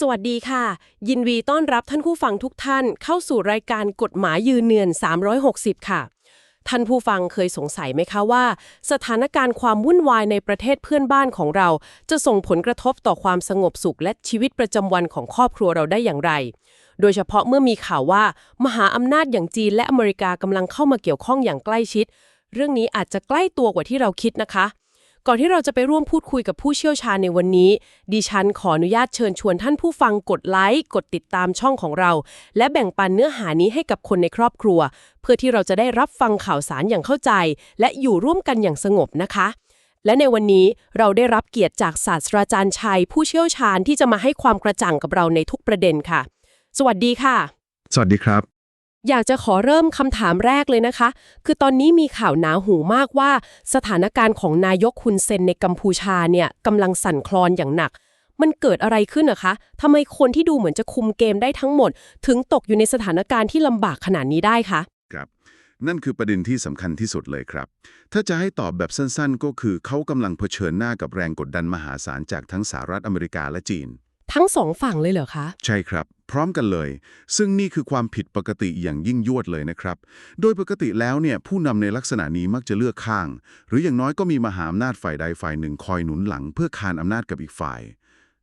สวัสดีค่ะ ยินดีต้อนรับท่านผู้ฟังทุกท่านเข้าสู่รายการกฎหมายยืนเนือน 360 ค่ะ ท่านผู้ฟังเคยสงสัยไหมคะว่า สถานการณ์ความวุ่นวายในประเทศเพื่อนบ้านของเรา จะส่งผลกระทบต่อความสงบสุขและชีวิตประจำวันของครอบครัวเราได้อย่างไร โดยเฉพาะเมื่อมีข่าวว่า มหาอำนาจอย่างจีนและอเมริกากำลังเข้ามาเกี่ยวข้องอย่างใกล้ชิด เรื่องนี้อาจจะใกล้ตัวกว่าที่เราคิดนะคะ ก่อนที่เราจะไปร่วมพูดคุยกับผู้เชี่ยวชาญในวันนี้ ดิฉันขออนุญาตเชิญชวนท่านผู้ฟังกดไลค์กดติดตามช่องของเรา และแบ่งปันเนื้อหานี้ให้กับคนในครอบครัว เพื่อที่เราจะได้รับฟังข่าวสารอย่างเข้าใจ และอยู่ร่วมกันอย่างสงบนะคะและในวันนี้เราได้รับเกียรติจากศาสตราจารย์ชัย ผู้เชี่ยวชาญที่จะมาให้ความกระจ่างกับเราในทุกประเด็นค่ะ สวัสดีค่ะ สวัสดีครับ อยากจะขอเริ่มคำถามแรกเลยนะคะ คือตอนนี้มีข่าวหนาหูมากว่า สถานการณ์ของนายกฮุนเซนในกัมพูชาเนี่ยกำลังสั่นคลอนอย่างหนัก มันเกิดอะไรขึ้นนะคะทำไมคนที่ดูเหมือนจะคุมเกมได้ทั้งหมด ถึงตกอยู่ในสถานการณ์ที่ลำบากขนาดนี้ได้คะครับนั่นคือประเด็นที่สำคัญที่สุดเลยครับ ถ้าจะให้ตอบแบบสั้นๆ ก็คือเขากำลังเผชิญหน้ากับแรงกดดันมหาศาลจากทั้งสหรัฐอเมริกาและจีน ทั้งสองฝั่งเลยเหรอคะ ใช่ครับ พร้อมกันเลย ซึ่งนี่คือความผิดปกติอย่างยิ่งยวดเลยนะครับ โดยปกติแล้วเนี่ยผู้นำในลักษณะนี้มักจะเลือกข้าง หรืออย่างน้อยก็มีมหาอำนาจฝ่ายใดฝ่ายหนึ่งคอยหนุนหลังเพื่อคานอำนาจกับอีกฝ่าย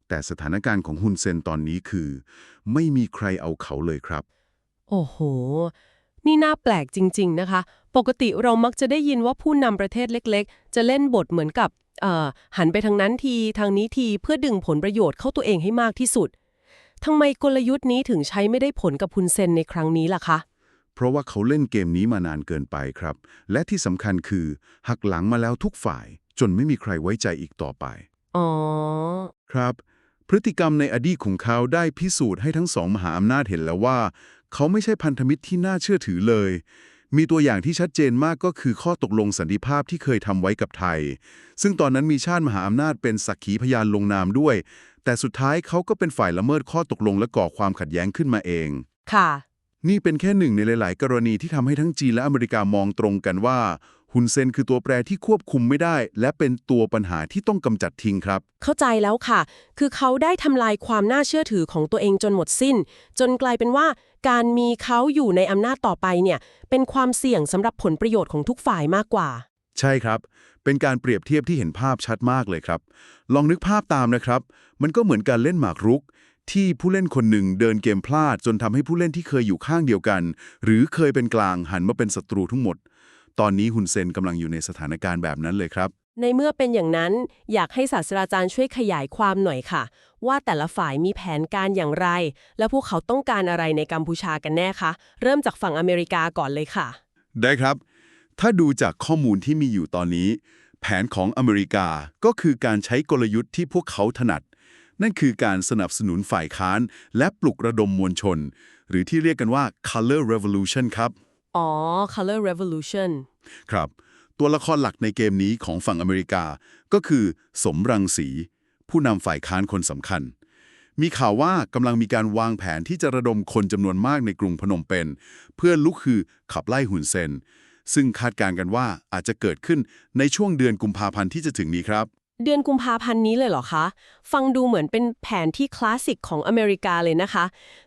แต่สถานการณ์ของฮุนเซนตอนนี้คือ ไม่มีใครเอาเขาเลยครับ โอ้โห นี่น่าแปลกจริง ๆ นะคะ ปกติเรามักจะได้ยินว่าผู้นำประเทศเล็ก ๆ จะเล่นบทเหมือนกับเอ่อ หันไปทางนั้นทีทางนี้ทีเพื่อดึงผลประโยชน์เข้าตัวเองให้มากที่สุดทำไมกลยุทธ์นี้ถึงใช้ไม่ได้ผลกับพุนเซนในครั้งนี้ล่ะคะ เพราะว่าเขาเล่นเกมนี้มานานเกินไปครับ และที่สำคัญคือหักหลังมาแล้วทุกฝ่าย จนไม่มีใครไว้ใจอีกต่อไป อ๋อ ครับ พฤติกรรมในอดีตของเขาได้พิสูจน์ให้ทั้งสองมหาอำนาจเห็นแล้วว่า เขาไม่ใช่พันธมิตรที่น่าเชื่อถือเลย มีตัวอย่างที่ชัดเจนมากก็คือข้อตกลงสันติภาพที่เคยทำไว้กับไทย ซึ่งตอนนั้นมีชาติมหาอำนาจเป็นสักขีพยานลงนามด้วย แต่สุดท้ายเขาก็เป็นฝ่ายละเมิดข้อตกลงและก่อความขัดแย้งขึ้นมาเอง ค่ะ นี่เป็นแค่หนึ่งในหลาย ๆ กรณีที่ทำให้ทั้งจีนและอเมริกามองตรงกันว่า ฮุนเซนคือตัวแปรที่ควบคุมไม่ได้ และเป็นตัวปัญหาที่ต้องกำจัดทิ้งครับ เข้าใจแล้วค่ะ คือเขาได้ทำลายความน่าเชื่อถือของตัวเองจนหมดสิ้น จนกลายเป็นว่า การมีเขาอยู่ในอำนาจต่อไปเนี่ย เป็นความเสี่ยงสำหรับผลประโยชน์ของทุกฝ่ายมากกว่า ใช่ครับ เป็นการเปรียบเทียบที่เห็นภาพชัดมากเลยครับ ลองนึกภาพตามนะครับ มันก็เหมือนการเล่นหมากรุกที่ผู้เล่นคนหนึ่งเดินเกมพลาด จนทำให้ผู้เล่นที่เคยอยู่ข้างเดียวกัน หรือเคยเป็นกลางหันมาเป็นศัตรูทั้งหมด ตอนนี้ฮุนเซนกำลังอยู่ในสถานการณ์แบบนั้นเลยครับ ในเมื่อเป็นอย่างนั้นอยากให้ศาสตราจารย์ช่วยขยายความหน่อยค่ะ ว่าแต่ละฝ่ายมีแผนการอย่างไร และพวกเขาต้องการอะไรในกัมพูชากันแน่คะ เริ่มจากฝั่งอเมริกาก่อนเลยค่ะ ได้ครับ ถ้าดูจากข้อมูลที่มีอยู่ตอนนี้ แผนของอเมริกาก็คือการใช้กลยุทธ์ที่พวกเขาถนัด นั่นคือการสนับสนุนฝ่ายค้าน และปลุกระดมมวลชน หรือที่เรียกกันว่า color revolution ครับ อ๋อ color revolution ครับ ตัวละครหลักในเกมนี้ของฝั่งอเมริกา ก็คือสมรังสี ผู้นำฝ่ายค้านคนสำคัญ มีข่าวว่ากำลังมีการวางแผนที่จะระดมคนจำนวนมากในกรุงพนมเปญเพื่อลุกคือขับไล่หุนเซนซึ่งคาดการณ์กันว่าอาจจะเกิดขึ้นในช่วงเดือนกุมภาพันธ์ที่จะถึงนี้ครับ เดือนกุมภาพันธ์นี้เลยเหรอคะ ฟังดูเหมือนเป็นแผนที่คลาสสิกของอเมริกาเลยนะคะ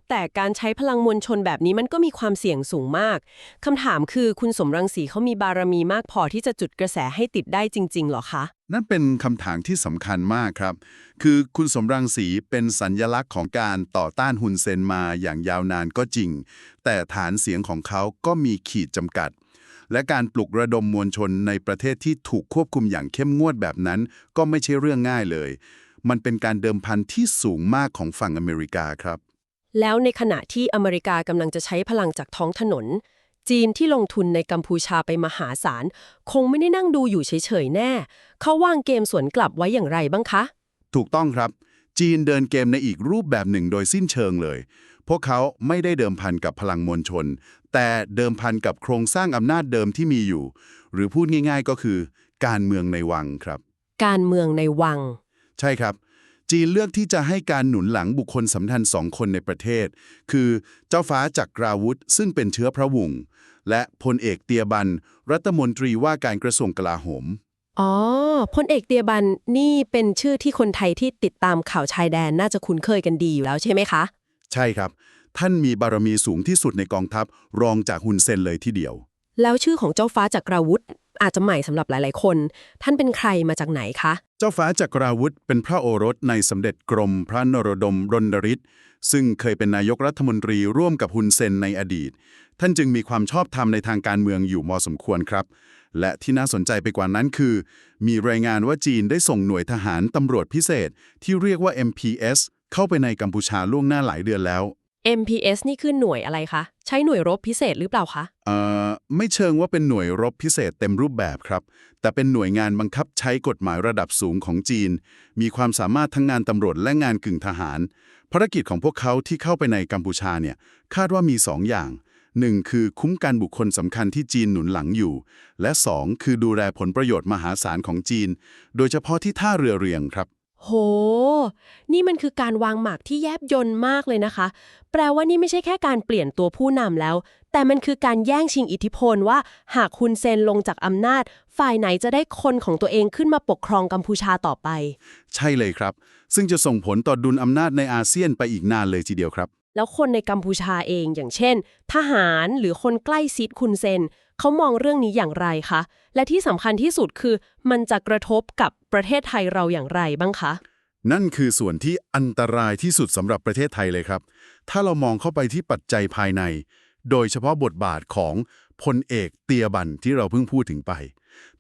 แต่การใช้พลังมวลชนแบบนี้มันก็มีความเสี่ยงสูงมาก คำถามคือคุณสมรังสีเขามีบารมีมากพอที่จะจุดกระแสให้ติดได้จริงๆเหรอคะ นั่นเป็นคำถามที่สำคัญมากครับ คือคุณสมรังสีเป็นสัญญลักษณ์ของการต่อต้านฮุนเซนมาอย่างยาวนานก็จริง แต่ฐานเสียงของเขาก็มีขีดจำกัด และการปลุกระดมมวลชนในประเทศที่ถูกควบคุมอย่างเข้มงวดแบบนั้น ก็ไม่ใช่เรื่องง่ายเลย มันเป็นการเดิมพันที่สูงมากของฝั่งอเมริกาครับ แล้วในขณะที่อเมริกากำลังจะใช้พลังจากท้องถนน จีนที่ลงทุนในกัมพูชาไปมหาศาล คงไม่ได้นั่งดูอยู่เฉยๆแน่ เขาวางเกมสวนกลับไว้อย่างไรบ้างคะ ถูกต้องครับ จีนเดินเกมในอีกรูปแบบหนึ่งโดยสิ้นเชิงเลย พวกเขาไม่ได้เดิมพันกับพลังมวลชน แต่เดิมพันกับโครงสร้างอำนาจเดิมที่มีอยู่ หรือพูดง่ายๆก็คือ การเมืองในวังครับ การเมืองในวัง ใช่ครับ จีนเลือกที่จะให้การหนุนหลังบุคคลสำคัญสองคนในประเทศ คือเจ้าฟ้าจักราวุธ ซึ่งเป็นเชื้อพระวงศ์และพลเอกเตียบัน รัฐมนตรีว่าการกระทรวงกลาโหมอ๋อพลเอกเตียบันนี่เป็นชื่อที่คนไทยที่ติดตามข่าวชายแดนน่าจะคุ้นเคยกันดีอยู่แล้วใช่ไหมคะ ใช่ครับ ท่านมีบารมีสูงที่สุดในกองทัพ รองจากฮุนเซนเลยทีเดียว แล้วชื่อของเจ้าฟ้าจักราวุธ อาจจะใหม่สำหรับหลาย ๆ คน ท่านเป็นใครมาจากไหนคะ เจ้าฟ้าจักราวุธเป็นพระโอรสในสมเด็จกรมพระนรดมรณริศซึ่งเคยเป็นนายกรัฐมนตรีร่วมกับฮุนเซนในอดีต ท่านจึงมีความชอบธรรมในทางการเมืองอยู่มอสมควรครับ และที่น่าสนใจไปกว่านั้นคือ มีรายงานว่าจีนได้ส่งหน่วยทหารตำรวจพิเศษที่เรียกว่า MPS เข้าไปในกัมพูชาล่วงหน้าหลายเดือนแล้ว MPS นี่คือหน่วยอะไรคะ ใช้หน่วยรบพิเศษหรือเปล่าคะ เอ่อ ไม่เชิงว่าเป็นหน่วยรบพิเศษเต็มรูปแบบครับ แต่เป็นหน่วยงานบังคับใช้กฎหมายระดับสูงของจีน มีความสามารถทั้งงานตำรวจและงานกึ่งทหาร ภารกิจของพวกเขาที่เข้าไปในกัมพูชาเนี่ย คาดว่ามี 2 อย่าง 1. คือคุ้มกันบุคคลสำคัญที่จีนหนุนหลังอยู่ และ 2. คือดูแลผลประโยชน์มหาศาลของจีน โดยเฉพาะที่ท่าเรือเรียงครับ โห นี่มันคือการวางหมากที่แยบยนต์มากเลยนะคะ แปลว่านี่ไม่ใช่แค่การเปลี่ยนตัวผู้นำแล้ว แต่มันคือการแย่งชิงอิทธิพลว่า หากคุณเซนลงจากอำนาจ ฝ่ายไหนจะได้คนของตัวเองขึ้นมาปกครองกัมพูชาต่อไป ใช่เลยครับ ซึ่งจะส่งผลต่อดุลอำนาจในอาเซียนไปอีกนานเลยทีเดียวครับ แล้วคนในกัมพูชาเองอย่างเช่น ทหารหรือคนใกล้ชิดคุณเซน เขามองเรื่องนี้อย่างไรคะ และที่สำคัญที่สุดคือมันจะกระทบกับประเทศไทยเราอย่างไรบ้างคะ นั่นคือส่วนที่อันตรายที่สุดสำหรับประเทศไทยเลยครับ ถ้าเรามองเข้าไปที่ปัจจัยภายใน โดยเฉพาะบทบาทของพลเอกเตียบันที่เราเพิ่งพูดถึงไป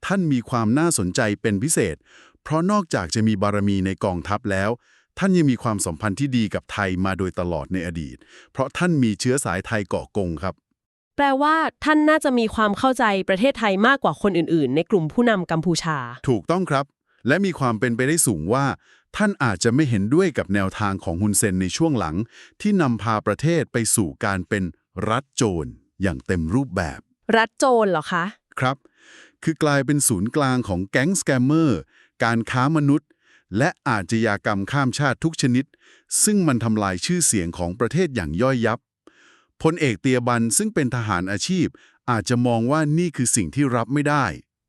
ท่านมีความน่าสนใจเป็นพิเศษ เพราะนอกจากจะมีบารมีในกองทัพแล้วท่านยังมีความสัมพันธ์ที่ดีกับไทยมาโดยตลอดในอดีต เพราะท่านมีเชื้อสายไทยเกาะกงครับ แปลว่าท่านน่าจะมีความเข้าใจประเทศไทยมากกว่าคนอื่น ๆ ในกลุ่มผู้นำกัมพูชา ถูกต้องครับ และมีความเป็นไปได้สูงว่า ท่านอาจจะไม่เห็นด้วยกับแนวทางของฮุนเซนในช่วงหลัง ที่นำพาประเทศไปสู่การเป็นรัฐโจรอย่างเต็มรูปแบบ รัฐโจรเหรอคะ ครับ คือกลายเป็นศูนย์กลางของแก๊งสแกมเมอร์ การค้ามนุษย์ และอาชญากรรมข้ามชาติทุกชนิด ซึ่งมันทำลายชื่อเสียงของประเทศอย่างย่อยยับ พลเอกเตียบันซึ่งเป็นทหารอาชีพ อาจจะมองว่านี่คือสิ่งที่รับไม่ได้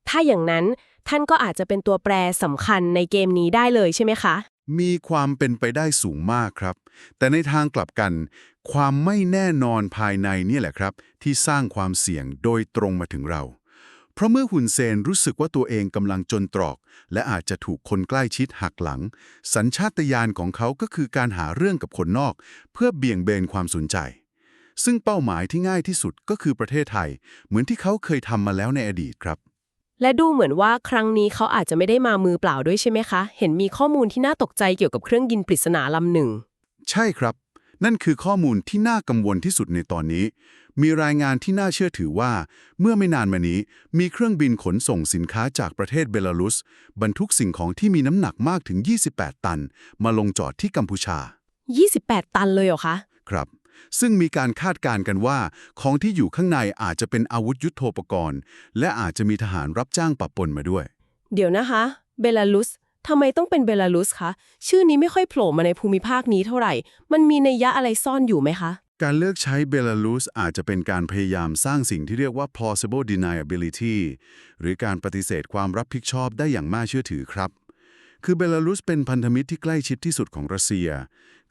ถ้าอย่างนั้นท่านก็อาจจะเป็นตัวแปรสำคัญในเกมนี้ได้เลยใช่ไหมคะ มีความเป็นไปได้สูงมากครับ แต่ในทางกลับกัน ความไม่แน่นอนภายในเนี่ยแหละครับ ที่สร้างความเสี่ยงโดยตรงมาถึงเรา เพราะเมื่อหุนเซนรู้สึกว่าตัวเองกำลังจนตรอก และอาจจะถูกคนใกล้ชิดหักหลัง สัญชาตญาณของเขาก็คือการหาเรื่องกับคนนอก เพื่อเบี่ยงเบนความสนใจ ซึ่งเป้าหมายที่ง่ายที่สุดก็คือประเทศไทย เหมือนที่เขาเคยทำมาแล้วในอดีตครับ และดูเหมือนว่าครั้งนี้เขาอาจจะไม่ได้มามือเปล่าด้วยใช่ไหมคะ เห็นมีข้อมูลที่น่าตกใจเกี่ยวกับเครื่องยินปริศนาลำหนึ่ง ใช่ครับ นั่นคือข้อมูลที่น่ากังวลที่สุดในตอนนี้ มีรายงานที่น่าเชื่อถือว่า เมื่อไม่นานมานี้ มีเครื่องบินขนส่งสินค้าจากประเทศเบลารุส บรรทุกสิ่งของที่มีน้ำหนักมากถึง 28 ตัน มาลงจอดที่กัมพูชา 28 ตันเลยเหรอคะ ครับ ซึ่งมีการคาดการณ์กันว่าของที่อยู่ข้างในอาจจะเป็นอาวุธยุโทโธปกรณ์ และอาจจะมีทหารรับจ้างปะปนมาด้วย เดี๋ยวนะคะ เบลารุสทำไมต้องเป็นเบลารุสคะ ชื่อนี้ไม่ค่อยโผล่มาในภูมิภาคนี้เท่าไหร่ มันมีนัยยะอะไรซ่อนอยู่ไหมคะ การเลือกใช้เบลารุสอาจจะเป็นการพยายามสร้างสิ่งที่เรียกว่า plausible deniability หรือการปฏิเสธความรับผิดชอบได้อย่างน่าเชื่อถือครับ คือเบลารุสเป็นพันธมิตรที่ใกล้ชิดที่สุดของรัสเซีย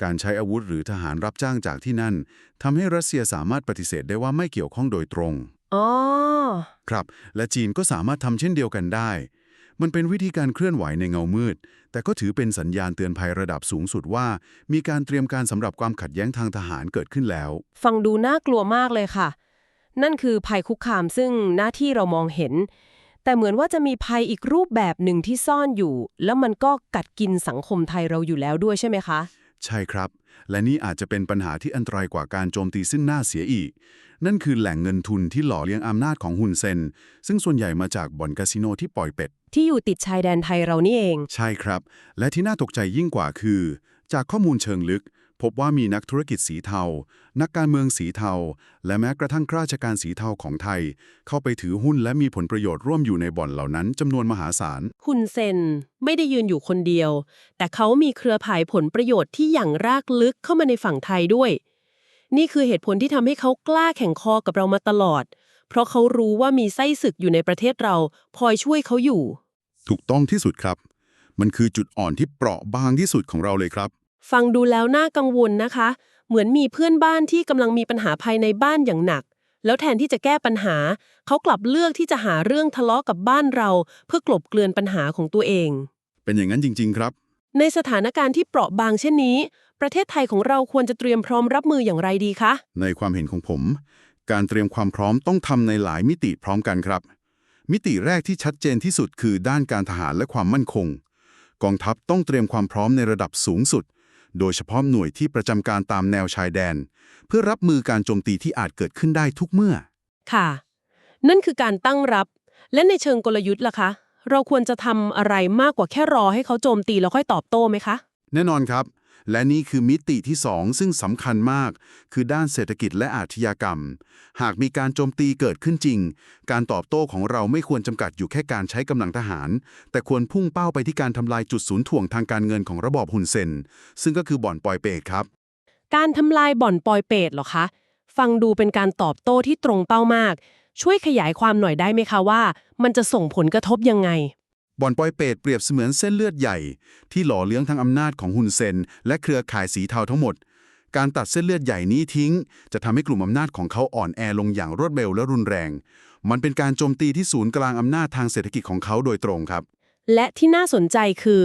การใช้อาวุธหรือทหารรับจ้างจากที่นั่นทำให้รัสเซียสามารถปฏิเสธได้ว่าไม่เกี่ยวข้องโดยตรงอ๋อครับ และจีนก็สามารถทำเช่นเดียวกันได้ มันเป็นวิธีการเคลื่อนไหวในเงามืด แต่ก็ถือเป็นสัญญาณเตือนภัยระดับสูงสุดว่า มีการเตรียมการสำหรับความขัดแย้งทางทหารเกิดขึ้นแล้ว ฟังดูน่ากลัวมากเลยค่ะ นั่นคือภัยคุกคามซึ่งหน้าที่เรามองเห็น แต่เหมือนว่าจะมีภัยอีกรูปแบบหนึ่งที่ซ่อนอยู่ แล้วมันก็กัดกินสังคมไทยเราอยู่แล้วด้วยใช่ไหมคะ ใช่ครับ และนี่อาจจะเป็นปัญหาที่อันตรายกว่าการโจมตีซึ่งหน้าเสียอีก นั่นคือแหล่งเงินทุนที่หล่อเลี้ยงอำนาจของฮุนเซน ซึ่งส่วนใหญ่มาจากบ่อนคาสิโนที่ปล่อยเป็ด ที่อยู่ติดชายแดนไทยเรานี่เอง ใช่ครับ และที่น่าตกใจยิ่งกว่าคือ จากข้อมูลเชิงลึก พบว่ามีนักธุรกิจสีเทา นักการเมืองสีเทา และแม้กระทั่งข้าราชการสีเทาของไทย เข้าไปถือหุ้นและมีผลประโยชน์ร่วมอยู่ในบ่อนเหล่านั้นจำนวนมหาศาล คุณเซนไม่ได้ยืนอยู่คนเดียว แต่เขามีเครือข่ายผลประโยชน์ที่อย่างรากลึกเข้ามาในฝั่งไทยด้วย นี่คือเหตุผลที่ทำให้เขากล้าแข่งคอกับเรามาตลอด เพราะเขารู้ว่ามีไส้ศึกอยู่ในประเทศเราคอยช่วยเขาอยู่ ถูกต้องที่สุดครับ มันคือจุดอ่อนที่เปราะบางที่สุดของเราเลยครับ ฟังดูแล้วน่ากังวลนะคะ เหมือนมีเพื่อนบ้านที่กำลังมีปัญหาภายในบ้านอย่างหนัก แล้วแทนที่จะแก้ปัญหา เขากลับเลือกที่จะหาเรื่องทะเลาะกับบ้านเรา เพื่อกลบเกลื่อนปัญหาของตัวเอง เป็นอย่างนั้นจริง ๆ ครับ ในสถานการณ์ที่เปราะบางเช่นนี้ ประเทศไทยของเราควรจะเตรียมพร้อมรับมืออย่างไรดีคะ ในความเห็นของผม การเตรียมความพร้อมต้องทำในหลายมิติพร้อมกันครับ มิติแรกที่ชัดเจนที่สุดคือด้านการทหารและความมั่นคง กองทัพต้องเตรียมความพร้อมในระดับสูงสุด โดยเฉพาะหน่วยที่ประจำการตามแนวชายแดน เพื่อรับมือการโจมตีที่อาจเกิดขึ้นได้ทุกเมื่อ ค่ะ นั่นคือการตั้งรับ และในเชิงกลยุทธ์ล่ะคะ เราควรจะทำอะไรมากกว่าแค่รอให้เขาโจมตีแล้วค่อยตอบโต้ไหมคะ แน่นอนครับ และนี่คือมิติที่ 2 ซึ่งสำคัญมาก คือด้านเศรษฐกิจและอาชญากรรม หากมีการโจมตีเกิดขึ้นจริง การตอบโต้ของเราไม่ควรจำกัดอยู่แค่การใช้กำลังทหาร แต่ควรพุ่งเป้าไปที่การทำลายจุดศูนย์ถ่วงทางการเงินของระบอบฮุนเซนซึ่งก็คือบ่อนปอยเปตครับ การทำลายบ่อนปอยเปตเหรอคะ ฟังดูเป็นการตอบโต้ที่ตรงเป้ามาก ช่วยขยายความหน่อยได้ไหมคะว่า มันจะส่งผลกระทบยังไง บ่อนปอยเปตเปรียบเสมือนเส้นเลือดใหญ่ ที่หล่อเลี้ยงทั้งอำนาจของฮุนเซน และเครือข่ายสีเทาทั้งหมด การตัดเส้นเลือดใหญ่นี้ทิ้ง จะทำให้กลุ่มอำนาจของเขาอ่อนแอลงอย่างรวดเร็วและรุนแรง มันเป็นการโจมตีที่ศูนย์กลางอำนาจทางเศรษฐกิจของเขาโดยตรงครับ และที่น่าสนใจคือ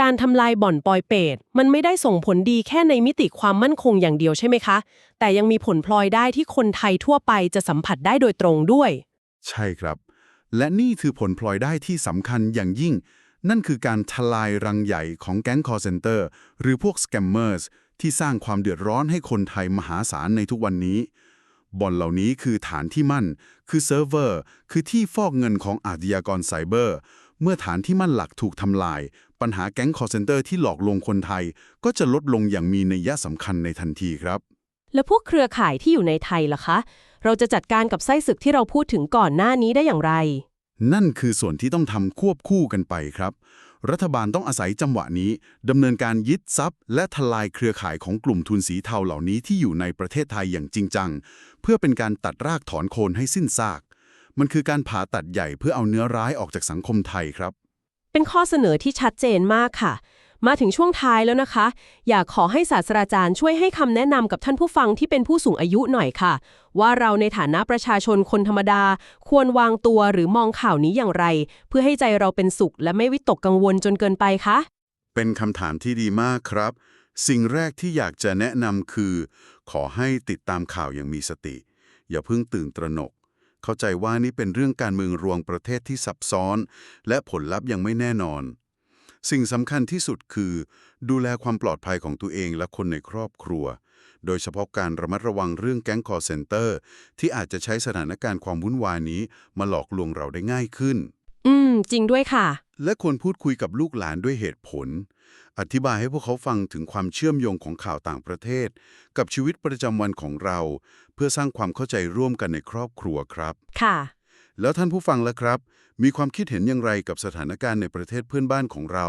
การทำลายบ่อนปอยเปตมันไม่ได้ส่งผลดีแค่ในมิติความมั่นคงอย่างเดียวใช่ไหมคะ แต่ยังมีผลพลอยได้ที่คนไทยทั่วไปจะสัมผัสได้โดยตรงด้วย ใช่ครับ และนี่คือผลพลอยได้ที่สำคัญอย่างยิ่ง นั่นคือการทลายรังใหญ่ของแก๊งคอร์เซนเตอร์หรือพวกสแกมเมอร์สที่สร้างความเดือดร้อนให้คนไทยมหาศาลในทุกวันนี้ บ่อนเหล่านี้คือฐานที่มั่น คือเซิร์ฟเวอร์ คือที่ฟอกเงินของอาชญากรไซเบอร์ เมื่อฐานที่มั่นหลักถูกทำลาย ปัญหาแก๊งคอร์เซนเตอร์ที่หลอกลวงคนไทย ก็จะลดลงอย่างมีนัยสำคัญในทันทีครับ แล้วพวกเครือข่ายที่อยู่ในไทยล่ะคะ เราจะจัดการกับไส้ศึกที่เราพูดถึงก่อนหน้านี้ได้อย่างไร นั่นคือส่วนที่ต้องทำควบคู่กันไปครับ รัฐบาลต้องอาศัยจังหวะนี้ดำเนินการยึดทรัพย์ และทลายเครือข่ายของกลุ่มทุนสีเทาเหล่านี้ที่อยู่ในประเทศไทยอย่างจริงจัง เพื่อเป็นการตัดรากถอนโคนให้สิ้นซาก มันคือการผ่าตัดใหญ่เพื่อเอาเนื้อร้ายออกจากสังคมไทยครับ เป็นข้อเสนอที่ชัดเจนมากค่ะ มาถึงช่วงท้ายแล้วนะคะ อยากขอให้ศาสตราจารย์ช่วยให้คำแนะนำกับท่านผู้ฟังที่เป็นผู้สูงอายุหน่อยค่ะ ว่าเราในฐานะประชาชนคนธรรมดา ควรวางตัวหรือมองข่าวนี้อย่างไร เพื่อให้ใจเราเป็นสุข และไม่วิตกกังวลจนเกินไปคะเป็นคำถามที่ดีมากครับ สิ่งแรกที่อยากจะแนะนำคือ ขอให้ติดตามข่าวอย่างมีสติ อย่าเพิ่งตื่นตระหนก เข้าใจว่านี่เป็นเรื่องการเมืองรวงประเทศที่ซับซ้อน และผลลัพธ์ยังไม่แน่นอน สิ่งสำคัญที่สุดคือ ดูแลความปลอดภัยของตัวเองและคนในครอบครัว โดยเฉพาะการระมัดระวังเรื่องแก๊งคอร์เซนเตอร์ ที่อาจจะใช้สถานการณ์ความวุ่นวายนี้ มาหลอกลวงเราได้ง่ายขึ้น อืม จริงด้วยค่ะ และควรพูดคุยกับลูกหลานด้วยเหตุผล อธิบายให้พวกเขาฟังถึงความเชื่อมโยงของข่าวต่างประเทศ กับชีวิตประจำวันของเรา เพื่อสร้างความเข้าใจร่วมกันในครอบครัวครับ ค่ะ แล้วท่านผู้ฟังล่ะครับ มีความคิดเห็นอย่างไรกับสถานการณ์ในประเทศเพื่อนบ้านของเรา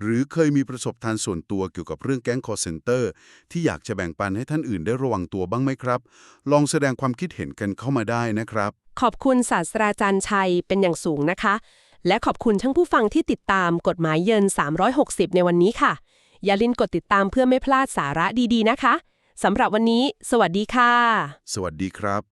หรือเคยมีประสบการณ์ส่วนตัวเกี่ยวกับเรื่องแก๊งคอร์เซนเตอร์ที่อยากจะแบ่งปันให้ท่านอื่นได้ระวังตัวบ้างไหมครับ ลองแสดงความคิดเห็นกันเข้ามาได้นะครับ ขอบคุณศาสตราจารย์ชัยเป็นอย่างสูงนะคะ และขอบคุณทั้งผู้ฟังที่ติดตามกฎหมายเยิน 360 ในวันนี้ค่ะ อย่าลืมกดติดตามเพื่อไม่พลาดสาระดีๆ นะคะสำหรับวันนี้ สวัสดีค่ะ สวัสดีครับ